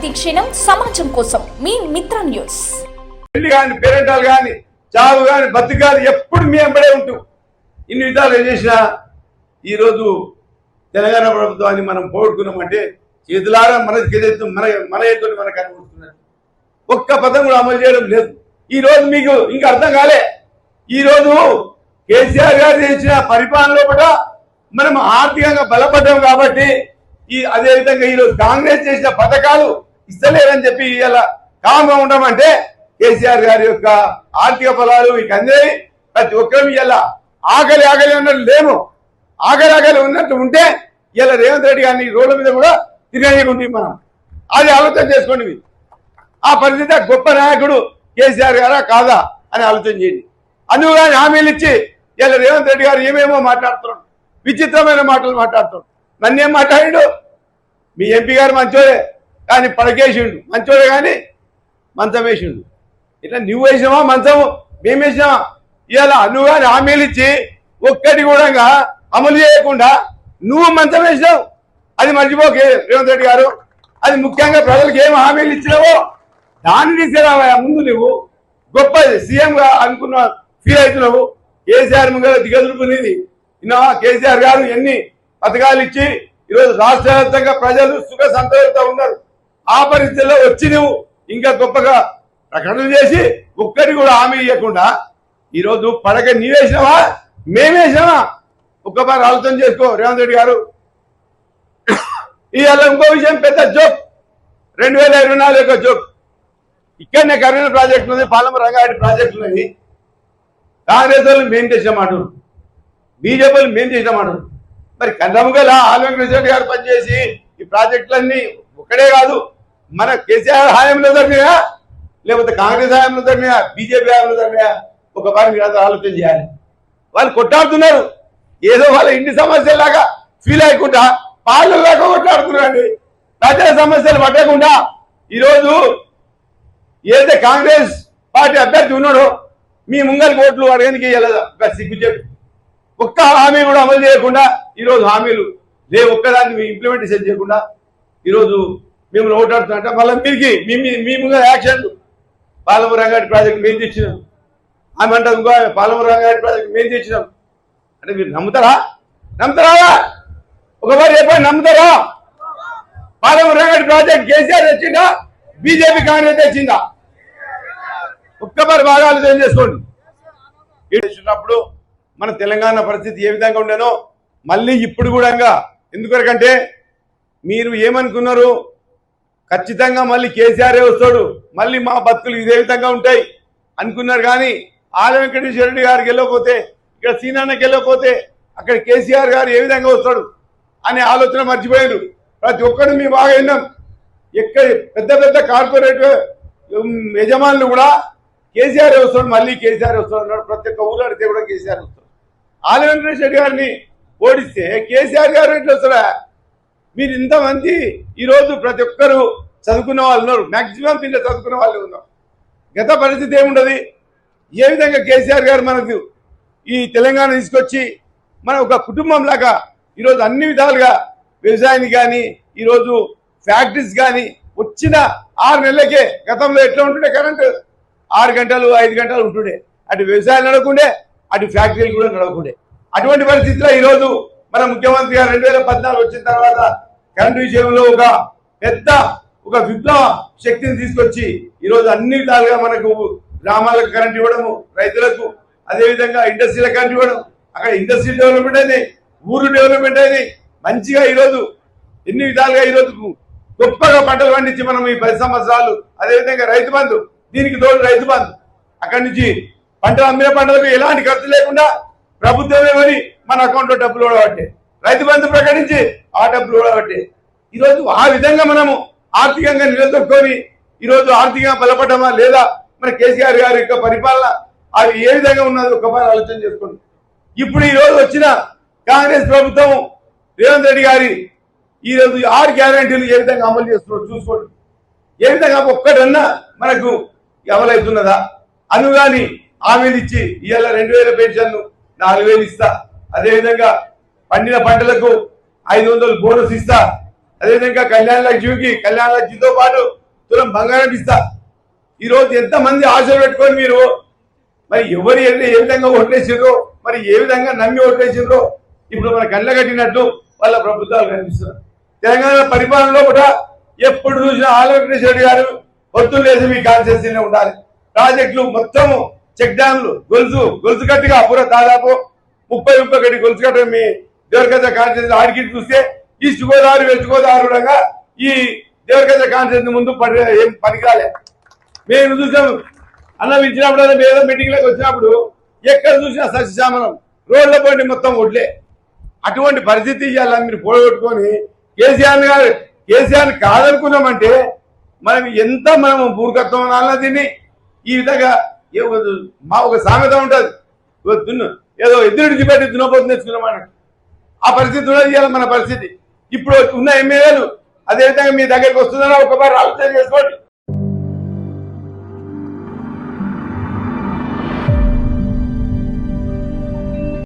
ప్రతిక్షణం సమాజం కోసం మీ మిత్ర న్యూస్. పెళ్ళి కానీ పేరెంటాలు కానీ చావు కానీ బతుకు కానీ ఎప్పుడు మీ వెంబడే ఉంటూ ఇన్ని విధాలు చేసినా ఈరోజు తెలంగాణ ప్రభుత్వాన్ని మనం పోగొట్టుకున్నామంటే చేతులారా మన ఎత్తు మన మన ఎత్తు మనకు అనుకుంటున్నారు ఒక్క పదం కూడా అమలు చేయడం లేదు. ఈ రోజు మీకు ఇంకా అర్థం కాలే. ఈరోజు కేసీఆర్ గారు చేసిన పరిపాలనలో కూడా మనం ఆర్థికంగా బలపడ్డాం కాబట్టి ఈ అదే విధంగా ఈ రోజు కాంగ్రెస్ చేసిన పథకాలు ఇస్తలేరని చెప్పి ఇలా కామ్గా ఉండమంటే కేసీఆర్ గారి యొక్క ఆర్థిక ఫలాలు మీకు అందేవి ప్రతి ఒక్కరు ఇలా ఆకలి ఆకలి ఉన్నట్టు లేము. ఆకలి ఆకలి ఉన్నట్టు ఉంటే ఇలా రేవంత్ రెడ్డి గారిని రోడ్ల మీద కూడా తిరగనికుంటుంది మనం. అది ఆలోచన చేసుకోండి ఆ పరిస్థితి గొప్ప నాయకుడు కేసీఆర్ గారా కాదా అని ఆలోచన చేయండి. అందుకు కానీ హామీలు ఇచ్చి ఇలా రేవంత్ రెడ్డి గారు ఏమేమో మాట్లాడుతున్నాడు. విచిత్రమైన మాటలు మాట్లాడుతున్నాడు. నన్ను ఏం మీ ఎంపీ గారు మంచోడే. కానీ పడకేసిండు. మంచోడు కానీ మంచం వేసిండు ఇట్లా నువ్వు వేసినావా మంచము? మేము వేసినావా ఇలా నువ్వు కానీ హామీలు ఇచ్చి ఒక్కటి కూడా అమలు చేయకుండా నువ్వు మంచం వేసినావు. అది మర్చిపోకే రేవంత్ రెడ్డి గారు. అది ముఖ్యంగా ప్రజలకు ఏం హామీలు ఇచ్చినావో దాన్ని తీసుకురావా ముందు నువ్వు గొప్ప సీఎంగా అనుకున్న ఫీల్ అవుతున్నావు. కేసీఆర్ ముంగల దిగదులుకునేది ఇన్నావా కేసీఆర్ గారు ఎన్ని పథకాలు ఇచ్చి ఈరోజు రాష్ట్ర వ్యాప్తంగా ప్రజలు సుఖ సంతోషంతో ఉన్నారు. ఆ పరిస్థితుల్లో వచ్చి నువ్వు ఇంకా గొప్పగా ప్రకటనలు చేసి ఒక్కటి కూడా హామీ ఇవ్వకుండా ఈరోజు పడక నీవేసినావా మేమేసినావా ఒక్కసారి ఆలోచన చేసుకో రేవంత్ రెడ్డి గారు. ఇవాళ ఇంకో విషయం పెద్ద జోక్. రెండు వేల ఇరవై నాలుగు యొక్క జోక్. ఇక్కడనే కరీనా ప్రాజెక్టులు ఉంది పాలమ రంగారెడ్డి ప్రాజెక్టులు ఉన్నాయి కాంగ్రెస్ వాళ్ళు మేం చేసామాట బీజేపీ వాళ్ళు మేం చేసామాట మరి కన్నముగల ఆల్వెంకట రెడ్డి గారు పనిచేసి ఈ ప్రాజెక్టులన్నీ ఒక్కడే కాదు మన కేసీఆర్ హాయంలో జరిగినా లేకపోతే కాంగ్రెస్ హాయంలో జరిగినా బీజేపీ హాయంలో జరిగినా ఒక వారి మీరు ఆలోచన చేయాలి. వాళ్ళు కొట్టాడుతున్నారు ఏదో వాళ్ళ ఇంటి సమస్యలాగా ఫీల్ అయ్యకుండా పాలు లాగా కొట్లాడుతున్నారండి. ప్రజల సమస్యలు పట్టకుండా ఈరోజు ఏదైతే కాంగ్రెస్ పార్టీ అభ్యర్థి ఉన్నాడో మీ ముంగల్ ఓట్లు అడగనికి సిగ్గు ఒక్క హామీ కూడా అమలు చేయకుండా ఈరోజు హామీలు లే ఒక్కదాన్ని ఇంప్లిమెంటేషన్ చేయకుండా ఈరోజు మేము ఓటాడుతున్నట్ట మళ్ళీ మీరికి మీ మీ- యాక్షన్. పాలమూరు రంగారెడ్డి ప్రాజెక్ట్ మేము తెచ్చినాం. ఆమె అంటే ఇంకో ఆమె పాలమూరు రంగారెడ్డి ప్రాజెక్ట్ మేము తెచ్చినాం. అంటే మీరు నమ్ముతారా? నమ్ముతారా? ఒకసారి చెప్పండి నమ్ముతారా? పాలమూరు రంగారెడ్డి ప్రాజెక్ట్ కేసీఆర్ తెచ్చిందా? బీజేపీ కాంగ్రెస్ తెచ్చిందా? ఒక్కమారి బాగా ఆలోచన చేసుకోండి. చేసినప్పుడు మన తెలంగాణ పరిస్థితి ఏ విధంగా ఉండేనో మళ్ళీ ఇప్పుడు కూడా ఎందుకరకంటే మీరు ఏమనుకున్నారు? ఖచ్చితంగా మళ్ళీ కేసీఆర్ వస్తాడు. మళ్ళీ మా బతుకులు ఇదే విధంగా ఉంటాయి. అనుకున్నారు కానీ ఆల వెంకటేశ్వర రెడ్డి గారికి వెళ్ళకపోతే ఇక్కడ సీనాన్నకి వెళ్ళకపోతే అక్కడ కేసీఆర్ గారు ఏ విధంగా వస్తాడు అనే ఆలోచన మర్చిపోయారు. ప్రతి ఒక్కరు మేము బాగా విన్నాం. ఎక్కడ పెద్ద పెద్ద కార్పొరేట్ యజమానులు కూడా కేసీఆర్ వస్తాడు మళ్ళీ కేసీఆర్ వస్తాడు అన్నాడు. ప్రతి ఒక్క ఊరు అడితే కూడా కేసీఆర్ వస్తాడు. ఆల వెంకటేశ్వర రెడ్డి గారిని ఓడిస్తే కేసీఆర్ గారు ఎట్లా వస్తాడా? మీరు ఇంతమంది ఈరోజు ప్రతి ఒక్కరు చదువుకున్న వాళ్ళు ఉన్నారు. మ్యాక్సిమం పిల్లలు చదువుకున్న వాళ్ళు ఉన్నారు. గత పరిస్థితి ఏముండదు? ఏ విధంగా కేసీఆర్ గారు మనకు ఈ తెలంగాణ తీసుకొచ్చి మన ఒక కుటుంబం లాగా ఈరోజు అన్ని విధాలుగా వ్యవసాయాన్ని కానీ ఈరోజు ఫ్యాక్టరీస్ కానీ వచ్చిన ఆరు నెలలకే గతంలో ఎట్లా ఉంటుండే కరెంటు? ఆరు గంటలు ఐదు గంటలు ఉంటుండే. అటు వ్యవసాయం నడవకుండే అటు ఫ్యాక్టరీలు కూడా నడవకుండే. అటువంటి పరిస్థితిలో ఈరోజు మన ముఖ్యమంత్రి గారు రెండు వేల పద్నాలుగు వచ్చిన తర్వాత కరెంటు విషయంలో ఒక పెద్ద ఒక విప్లవ శక్తిని తీసుకొచ్చి ఈరోజు అన్ని విధాలుగా మనకు గ్రామాలకు కరెంట్ ఇవ్వడము రైతులకు అదేవిధంగా ఇండస్ట్రీలకు కరెంట్ ఇవ్వడం అక్కడ ఇండస్ట్రీ డెవలప్మెంట్ అయింది ఊరు డెవలప్మెంట్ అయింది. మంచిగా ఈరోజు ఎన్ని విధాలుగా ఈరోజు గొప్పగా పంటలు పండించి మనం ఈ పది సంవత్సరాలు అదేవిధంగా రైతు బంధు దీనికి తోడు రైతు బంధు. అక్కడి నుంచి పంటలు అమ్మిన పంటలకు ఎలాంటి ఖర్చు లేకుండా ప్రభుత్వమే మరి మన అకౌంట్లో డబ్బులు కూడా రైతు బంధు ప్రకటించి ఆ డబ్బులు కూడా ఈరోజు ఆ విధంగా మనము ఆర్థికంగా నిలదొక్కొని ఈరోజు ఆర్థికంగా బలపడమా లేదా మన కేసీఆర్ గారి యొక్క పరిపాలన అది ఏ విధంగా ఉన్నది ఒకసారి ఆలోచన చేసుకోండి. ఇప్పుడు ఈ రోజు వచ్చిన కాంగ్రెస్ ప్రభుత్వం రేవంత్ రెడ్డి గారి ఈ రోజు ఆరు గ్యారంటీలు ఏ విధంగా అమలు చేస్తున్నారు చూసుకోండి. ఏ విధంగా ఒక్కటన్నా మనకు అమలవుతున్నదా? అనుగాని హామీలు ఇచ్చి ఇవాళ రెండు వేల పెన్షన్లు నాలుగు వేలు ఇస్తా. అదేవిధంగా పండిన పంటలకు ఐదు వందలు బోనస్ ఇస్తా. అదేవిధంగా కళ్యాణ లక్ష్మికి కళ్యాణ లక్ష్మితో పాటు తులం బంగారం ఇస్తా. ఈరోజు ఎంతమంది ఎంత మంది ఆశలు పెట్టుకొని మీరు మరి ఎవరు ఏ ఏ విధంగా ఓట్లేసిండ్రో మరి ఏ విధంగా నమ్మి ఓట్లేసిండ్రో ఇప్పుడు మన కళ్ళ కట్టినట్టు వాళ్ళ ప్రభుత్వాలు కనిపిస్తున్నారు తెలంగాణ పరిపాలనలో కూడా ఎప్పుడు చూసినా ఆల వెంకటేశ్వర గారు పొత్తులు లేసి మీ కాన్స్టిట్యూన్సీలో ఉండాలి. ప్రాజెక్టులు మొత్తము చెక్ డ్యామ్లు గొలుసు గొలుసు కట్టిగా అప్పుడ దాదాపు ముప్పై ముప్పై కట్టి గొలుసు మీ దేవరగద్ద కాన్స్టిట్యూన్సీ ఆడికి చూస్తే ఈస్ట్ గోదావరి వెస్ట్ గోదావరి కూడా ఈ దేవరగద్ద కాన్స్టిట్యూన్సీ ముందు పని ఏం పనికిరాలే. మేము చూసాం అన్నం ఇచ్చినప్పుడు ఏదో మీటింగ్లోకి వచ్చినప్పుడు ఎక్కడ చూసినా సస్యశామనం రోడ్ల పోటీ మొత్తం ఒడ్లే. అటువంటి పరిస్థితి ఇవ్వాలి మీరు పోగొట్టుకొని కేసీఆర్ గారు కేసీఆర్ కాదనుకున్నామంటే మనం ఎంత మనం మూర్ఖత్వం అన్నది ఈ విధంగా మా ఒక సామెత ఉంటుంది. దున్ను ఏదో ఎదురు పెట్టి దున్నపోతుంది తెచ్చుకున్నామన్నట్టు ఆ పరిస్థితి ఉన్నది మన పరిస్థితి. ఇప్పుడు ఉన్న ఎమ్మెల్యేలు అదేవిధంగా మీ దగ్గరికి వస్తున్నారా? ఒకసారి ఆలోచన చేసుకోండి.